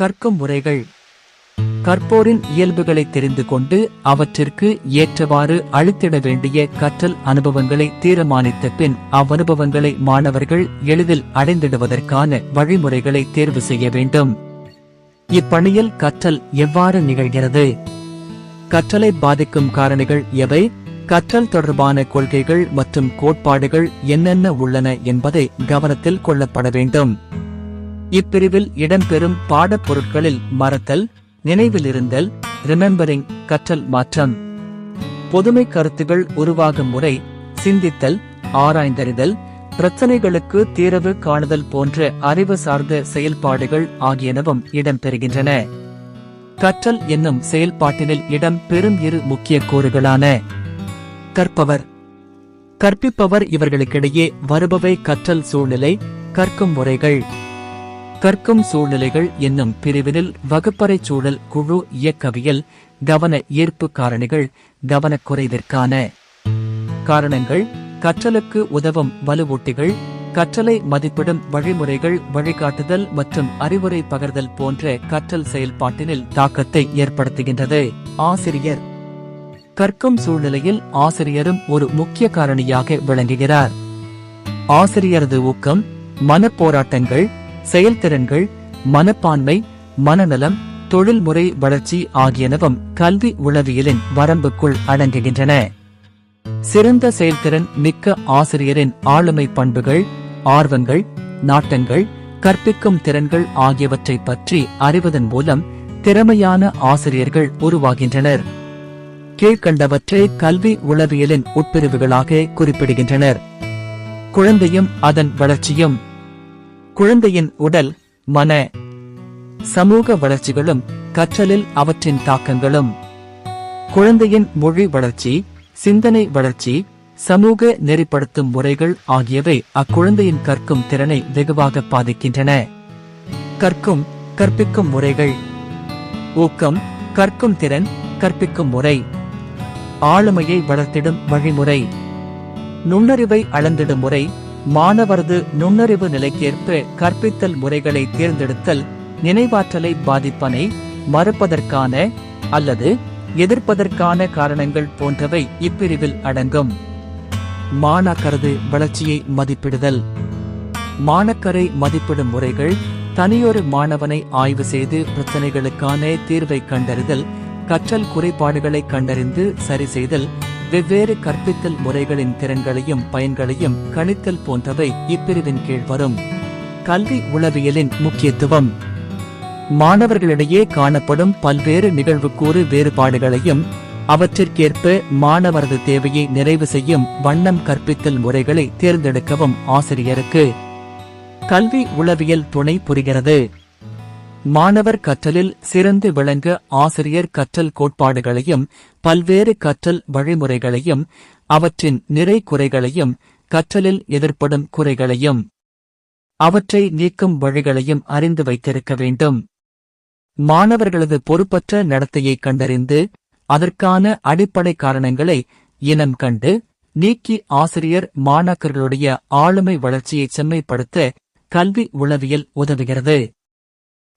கற்கும் முறைகள். கற்போரின் இயல்புகளை தெரிந்து கொண்டு அவற்றிற்கு ஏற்றவாறு அளித்திட வேண்டிய கற்றல் அனுபவங்களை தீர்மானித்த பின் அவ்வனுபவங்களை மாணவர்கள் எளிதில் அடைந்திடுவதற்கான வழிமுறைகளை தேர்வு செய்ய வேண்டும். இப்பணியில் கற்றல் எவ்வாறு நிகழ்கிறது? கற்றலை பாதிக்கும் காரணிகள் எவை? கற்றல் தொடர்பான கொள்கைகள் மற்றும் கோட்பாடுகள் என்னென்ன உள்ளன என்பதை கவனத்தில் கொள்ளப்பட வேண்டும். இப்பிரிவில் இடம்பெறும் பாடப்பொருட்களில் மறத்தல் நினைவிலிருந்தல் ரிமெம்பரிங் கற்றல் மாற்றம். பொதுமை கருத்துகள் உருவாகும் முறை சிந்தித்தல் ஆராய்ந்தறிதல் பிரச்சனைகளுக்கு தீரவு காணுதல் போன்ற அறிவு சார்ந்த செயல்பாடுகள் ஆகியனவும் இடம்பெறுகின்றன. கற்றல் என்னும் செயல்பாட்டினில் இடம் பெறும் இரு முக்கிய கூறுகளான கற்பவர். கற்பிப்பவர் இவர்களுக்கிடையே வருபவை கற்றல் சூழ்நிலை கற்கும் முறைகள். கற்கும் சூழ்நிலைகள் என்னும் பிரிவினில் வகுப்பறை சூழல் குழு இயக்கவியல் கவன ஈர்ப்பு காரணிகள் கவனக்குறைவிற்கான காரணங்கள் கற்றலுக்கு உதவும் வலுவூட்டிகள் கற்றலை மதிப்பிடும் வழிமுறைகள் வழிகாட்டுதல் மற்றும் அறிவுரை பகர்தல் போன்ற கற்றல் செயல்பாட்டினில் தாக்கத்தை ஏற்படுத்துகின்றது. ஆசிரியர். கற்கும் சூழ்நிலையில் ஆசிரியரும் ஒரு முக்கிய காரணியாக விளங்குகிறார். ஆசிரியரது ஊக்கம் மனப்போராட்டங்கள் செயல்திறன்கள் மனப்பான்மை மனநலம் தொழில்முறை வளர்ச்சி ஆகியனவும் கல்வி உளவியலின் வரம்புக்குள் அடங்குகின்றன. சிறந்த செயல்திறன் மிக்க ஆசிரியரின் ஆளுமை பண்புகள் ஆர்வங்கள் நாட்டங்கள் கற்பிக்கும் திறன்கள் ஆகியவற்றை பற்றி அறிவதன் மூலம் திறமையான ஆசிரியர்கள் உருவாகின்றனர். கீழ்கண்டவற்றை கல்வி உளவியலின் உட்பிரிவுகளாக குறிப்பிடுகின்றனர். குழந்தையும் அதன் வளர்ச்சியும் குழந்தையின் உடல் மன சமூக வளர்ச்சிகளும் கற்றலில் அவற்றின் தாக்கங்களும். குழந்தையின் மொழி வளர்ச்சி சிந்தனை வளர்ச்சி சமூக நெறிப்படுத்தும் முறைகள் ஆகியவை அக்குழந்தையின் கற்கும் திறனை வெகுவாக பாதிக்கின்றன. கற்கும் கற்பிக்கும் முறைகள். ஊக்கம் கற்கும் திறன் கற்பிக்கும் முறை. ஆளுமையை வளர்த்திடும் வழிமுறை. நுண்ணறிவை அளந்திடும் முறை. மாணவரது நுண்ணறிவு நிலைக்கேற்ப கற்பித்தல் முறைகளை தேர்ந்தெடுத்தல் நினைவாற்றலை பாதிப்பனை மறுப்பதற்கான அல்லது எதிர்ப்பதற்கான காரணங்கள் போன்றவை இப்பிரிவில் அடங்கும். மாணாக்கரது வளர்ச்சியை மதிப்பிடுதல். மாணக்கரை மதிப்பிடும் முறைகள் தனியொரு மாணவனை ஆய்வு செய்து பிரச்சனைகளுக்கான தீர்வை கண்டறிதல் கற்றல் குறைபாடுகளை கண்டறிந்து சரி செய்தல் வெவ்வேறு கற்பித்தல் முறைகளின் திறன்களையும் பயன்களையும் கணித்தல் போன்றவை இப்பிரிவின் கீழ் வரும். கல்வி உளவியலின் முக்கியத்துவம். மாணவர்களிடையே காணப்படும் பல்வேறு நிகழ்வுக்கூறு வேறுபாடுகளையும் அவற்றிற்கேற்ப மாணவரது தேவையை நிறைவு செய்யும் வண்ணம் கற்பித்தல் முறைகளை தேர்ந்தெடுக்கவும் ஆசிரியருக்கு. கல்வி உளவியல் துணை புரிகிறது. மாணவர் கற்றலில் சிறந்து விளங்க ஆசிரியர் கற்றல் கோட்பாடுகளையும் பல்வேறு கற்றல் வழிமுறைகளையும் அவற்றின் நிறை குறைகளையும் கற்றலில் எதிர்ப்படும் குறைகளையும் அவற்றை நீக்கும் வழிகளையும் அறிந்து வைத்திருக்க வேண்டும். மாணவர்களது பொறுப்பற்ற நடத்தையை கண்டறிந்து அதற்கான அடிப்படை காரணங்களை இனம் கண்டு நீக்கி ஆசிரியர் மாணாக்கர்களுடைய ஆளுமை வளர்ச்சியை செம்மைப்படுத்த கல்வி உளவியல் உதவுகிறது.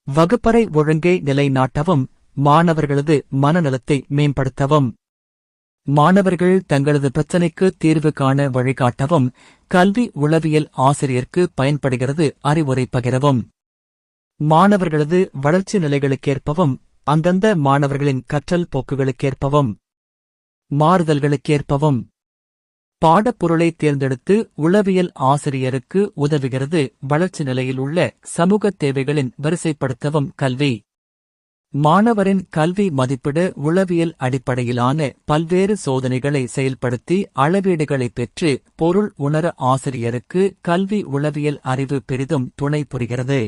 வகுப்பறை ஒழுங்கை நிலைநாட்டவும் மாணவர்களது மனநலத்தை மேம்படுத்தவும். மாணவர்கள் தங்களது பிரச்சினைக்கு தீர்வு காண வழிகாட்டவும் கல்வி உளவியல் ஆசிரியருக்கு பயன்படுகிறது அறிவுரை பகிரவும். மாணவர்களது வளர்ச்சி நிலைகளுக்கேற்பவும் அந்தந்த மாணவர்களின் கற்றல் போக்குகளுக்கேற்பவும். மாறுதல்களுக்கேற்பவும். பாடப்பொருளை தேர்ந்தெடுத்து உளவியல் ஆசிரியருக்கு உதவுகிறது வளர்ச்சி நிலையில் உள்ள சமூக தேவைகளின் வரிசைப்படுத்தவும் கல்வி. மாணவரின் கல்வி மதிப்பிட உளவியல் அடிப்படையிலான பல்வேறு சோதனைகளை செயல்படுத்தி அளவீடுகளை பெற்று பொருள் உணர ஆசிரியருக்கு கல்வி உளவியல் அறிவு பெரிதும் துணை புரிகிறது.